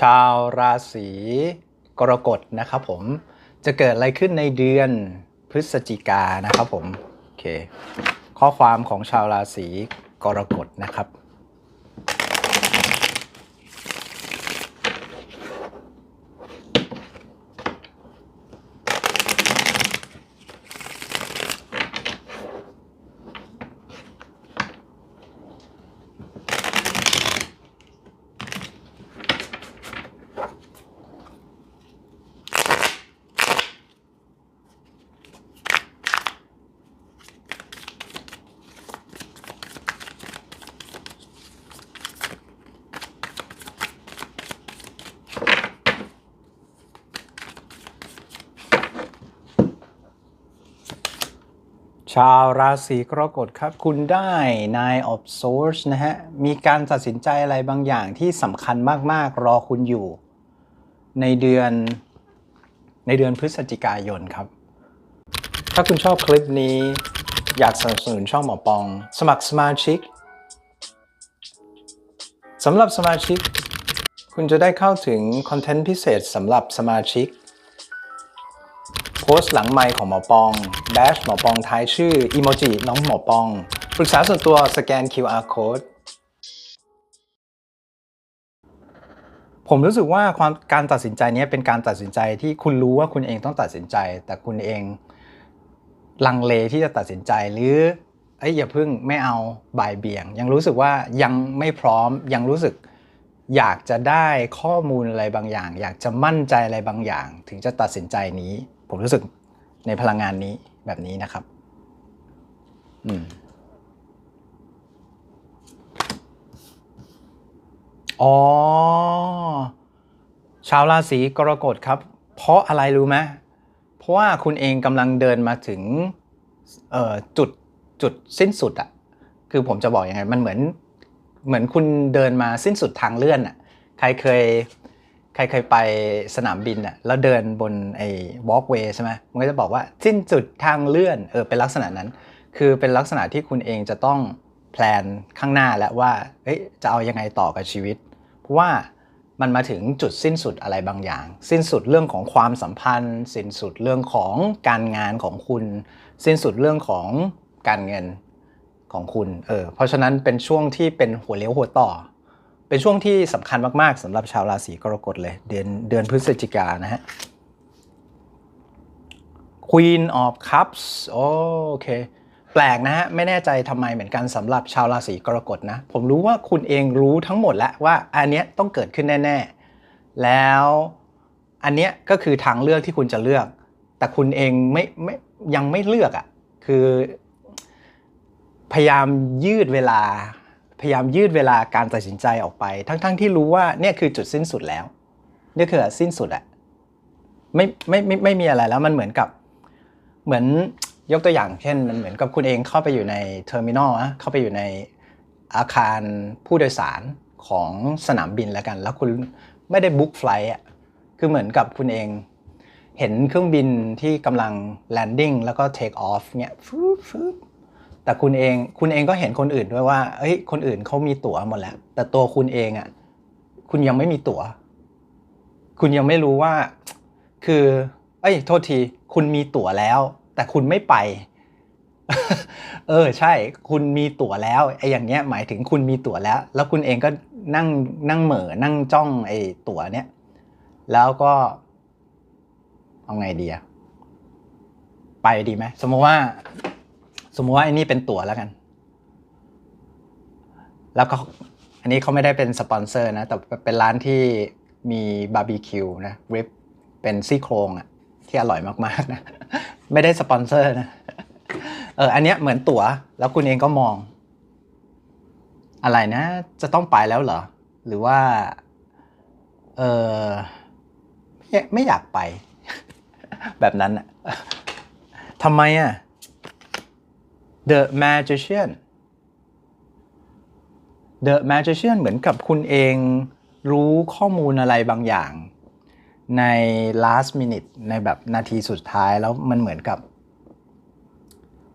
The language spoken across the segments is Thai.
ชาวราศีกรกฎนะครับผมจะเกิดอะไรขึ้นในเดือนพฤศจิกานะครับผมโอเคข้อความของชาวราศีกรกฎนะครับ ชาวราศีกรกฎครับ คุณได้ Nine of Swords นะฮะ มีการตัดสินใจอะไรบางอย่างที่สำคัญมากๆ รอคุณอยู่ ในเดือนในเดือนพฤศจิกายนครับ ถ้าคุณชอบคลิปนี้ อยากสนับสนุนช่องหมอปอง สมัครสมาชิกสำหรับสมาชิก คุณจะได้เข้าถึงคอนเทนต์พิเศษสำหรับสมาชิก โพสต์หลังไมค์ของหมอปองแดชหมอปองท้ายชื่ออีโมจิน้องหมอปองปรึกษาส่วนตัวสแกน QR code ผมรู้สึกว่าความการตัดสินใจนี้เป็นการตัดสินใจที่คุณรู้ว่าคุณเองต้องตัดสินใจ แต่คุณเองลังเลที่จะตัดสินใจหรือเอ้ยอย่าเพิ่งไม่เอาบ่ายเบี่ยง ยังรู้สึกว่ายังไม่พร้อมยังรู้สึกอยากจะได้ข้อมูลอะไรบางอย่าง อยากจะมั่นใจอะไรบางอย่าง ถึงจะตัดสินใจนี้ ผมรู้สึกในพลังงานนี้แบบนี้นะครับ อืมอ๋อ ชาวราศีกรกฎครับ เพราะอะไรรู้ไหมเพราะว่าคุณเองกำลังเดินมาถึงจุดจุดสิ้นสุดอะคือผมจะบอกยังไงมันเหมือนเหมือนคุณเดินมาสิ้นสุดทางเลื่อนอะใครเคย ใครเคยไปสนามบินอะแล้วเดินบนไอ้ walkway ใช่ไหมมันก็จะบอกว่าสิ้นสุดทางเลื่อนเออเป็นลักษณะนั้น คือเป็นลักษณะที่คุณเองจะต้องแพลนข้างหน้าแล้วว่าเฮ้ยจะเอายังไงต่อกับชีวิต เพราะว่ามันมาถึงจุดสิ้นสุดอะไรบางอย่าง สิ้นสุดเรื่องของความสัมพันธ์ สิ้นสุดเรื่องของการงานของคุณ สิ้นสุดเรื่องของการเงินของคุณเออเพราะฉะนั้นเป็นช่วงที่เป็นหัวเลี้ยวหัวต่อ เป็นช่วงที่สำคัญมาก ๆสำหรับชาวราศีกรกฎเลย เดือนเดือนพฤศจิกานะฮะ Queen of Cups โอเค แปลกนะฮะ ไม่แน่ใจทำไมเหมือนกันสำหรับชาวราศีกรกฎนะ ผมรู้ว่าคุณเองรู้ทั้งหมดแล้วว่าอันเนี้ยต้องเกิดขึ้นแน่ ๆ แล้วอันเนี้ยก็คือทางเลือกที่คุณจะเลือก แต่คุณเองไม่ไม่ยังไม่เลือกอะ่ะ คือ พยายามยืดเวลา ยายามยืดเวลาการตัดสินใจออกไป ทั้งๆทที่รู้ว่าเนี่ยคือจุดสิ้นสุดแล้วนี่คือสิ้นสุดอะไม่ไม่ไม่ไม่มีอะไรแล้วมันเหมือนกับ เหมือนยกตัวอย่างเช่น มันเหมือนกับคุณเองเข้าไปอยู่ในเทอร์มินอลนะเข้าไปอยู่ในอาคารผู้โดยสารของสนามบินแล้วกัน แล้วคุณไม่ได้บุ๊กไฟล์อะคือเหมือนกับคุณเองเห็นเครื่องบินที่กำลังแลนดิ้งแล้วก็เทคออฟเนี่ยฟึบฟึบ แต่คุณเองคุณเองก็เห็นคนอื่นด้วยว่าเอ้ยคนอื่นเขามีตั๋วหมดแล้ว แต่ตัวคุณเองอะคุณยังไม่มีตั๋ว คุณยังไม่รู้ว่า คือ เอ้ย โทษที คุณมีตั๋วแล้ว แต่คุณไม่ไป เออ ใช่ คุณมีตั๋วแล้วไอ้อย่างเนี้ย หมายถึงคุณมีตั๋วแล้ว แล้วคุณเองก็นั่งนั่งเหม่อนั่งจ้องไอ้ตั๋วเนี้ยแล้วก็ เอาไงดีอะไปดีไหมสมมติว่า สมมติว่าไอ้นี่เป็นตั๋วแล้วกัน แล้วก็อันนี้เขาไม่ได้เป็นสปอนเซอร์นะ แต่เป็นร้านที่มีบาร์บีคิวนะริบเป็นซี่โครงอะที่อร่อยมากๆนะ ไม่ได้สปอนเซอร์นะเอออันเนี้ยเหมือนตั๋ว แล้วคุณเองก็มอง อะไรนะ จะต้องไปแล้วเหรอ หรือว่า เออไม่ไม่อยากไป แบบนั้นอะทำไมอะ The Magician The Magician เหมือนกับคุณเองรู้ข้อมูลอะไรบางอย่าง ใน last minute ในแบบนาทีสุดท้ายแล้วมันเหมือนกับ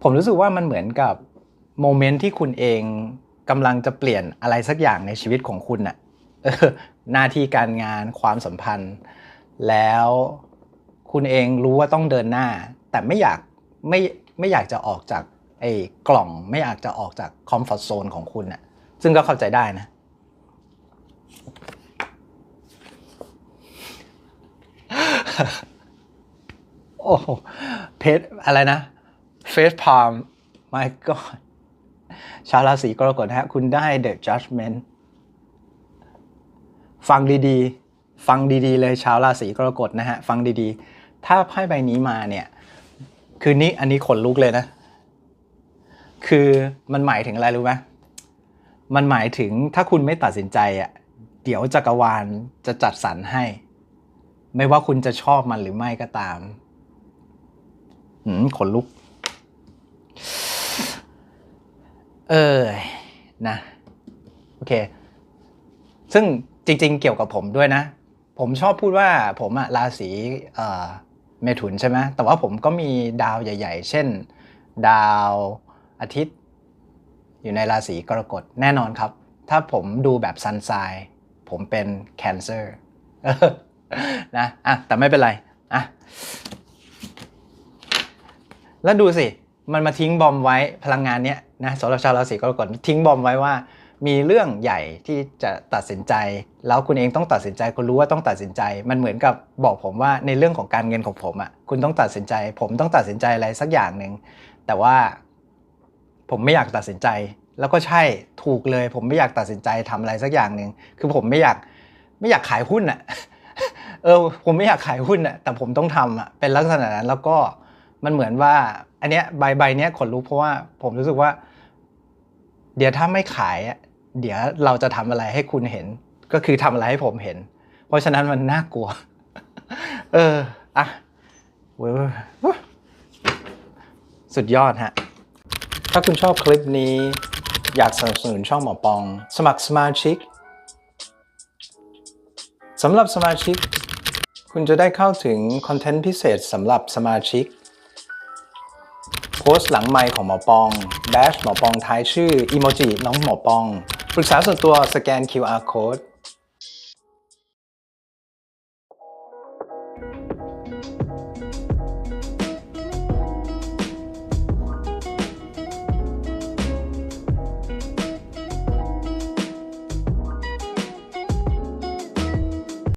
ผมรู้สึกว่ามันเหมือนกับโมเมนต์ที่คุณเองกำลังจะเปลี่ยนอะไรสักอย่างในชีวิตของคุณน่ะหน้าที่การงานความสัมพันธ์ แล้วคุณเองรู้ว่าต้องเดินหน้า แต่ไม่อยากไม่ไม่อยากจะออกจาก ไอ้กล่องไม่อยากจะออกจากคอมฟอร์ z โซนของคุณน่ะซึ่งก็เข้าใจได้นะ โอ้โหเพชรอะไรนะเฟสพาร์ม my god ชาวราศีกรกฎนะฮะ คุณได้ the judgment ฟังดีๆ ฟังดีๆ เลยชาวราศีกรกฎนะฮะ ฟังดีๆ ถ้าไพ่ใบนี้มาเนี่ย คือนี้อันนี้ขนลุกเลยนะ คือมันหมายถึงอะไรรู้ไหมมันหมายถึงถ้าคุณไม่ตัดสินใจอะเดี๋ยวจักรวาลจะจัดสรรให้ ไม่ว่าคุณจะชอบมันหรือไม่ก็ตามหืมขนลุก เออนะ โอเค ซึ่งจริง ๆ เกี่ยวกับผมด้วยนะ ผมชอบพูดว่าผมอะราศีเอ่อเมถุนใช่ไหมแต่ว่าผมก็มีดาวใหญ่ ๆ เช่น ดาว อาทิตย์ อยู่ในราศีกรกฎแน่นอนครับ ถ้าผมดูแบบซันไซผมเป็นแคนเซอร์นะอะแต่ไม่เป็นไรอะแล้วดูสิ มันมาทิ้งบอมไว้พลังงานเนี้ยนะสำหรับชาวราศีกรกฎทิ้งบอมไว้ว่า มีเรื่องใหญ่ที่จะตัดสินใจ แล้วคุณเองต้องตัดสินใจคุณรู้ว่าต้องตัดสินใจ มันเหมือนกับบอกผมว่าในเรื่องของการเงินของผมอะ่ะคุณต้องตัดสินใจ ผมต้องตัดสินใจอะไรสักอย่างหนึ่งแต่ว่า ผมไม่อยากตัดสินใจ แล้วก็ใช่ถูกเลย ผมไม่อยากตัดสินใจทำอะไรสักอย่างหนึ่งคือผมไม่อยากไม่อยากขายหุ้นอะเออผมไม่อยากขายหุ้นอะแต่ผมต้องทำอะเป็นลักษณะนั้นแล้วก็มันเหมือนว่า อันเนี้ยใบใบเนี้ยขนลุกเพราะว่าผมรู้สึกว่า เดี๋ยวถ้าไม่ขายอะเดี๋ยวเราจะทำอะไรให้คุณเห็น ก็คือทำอะไรให้ผมเห็น เพราะฉะนั้นมันน่ากลัว เอออะเว้ยว้ยสุดยอดฮะาคุณชอบคลิปนี้ อยากสนับสนุนช่องหมอปอง สมัครสมาชิกสำหรับสมาชิก คุณจะได้เข้าถึงคอนเทนต์พิเศษสำหรับสมาชิก โพสต์หลังไมค์ของหมอปองแบชหมอปองท้ายชื่ออีโมจิน้องหมอปอง ปรึกษาส่วนตัวสแกน QR code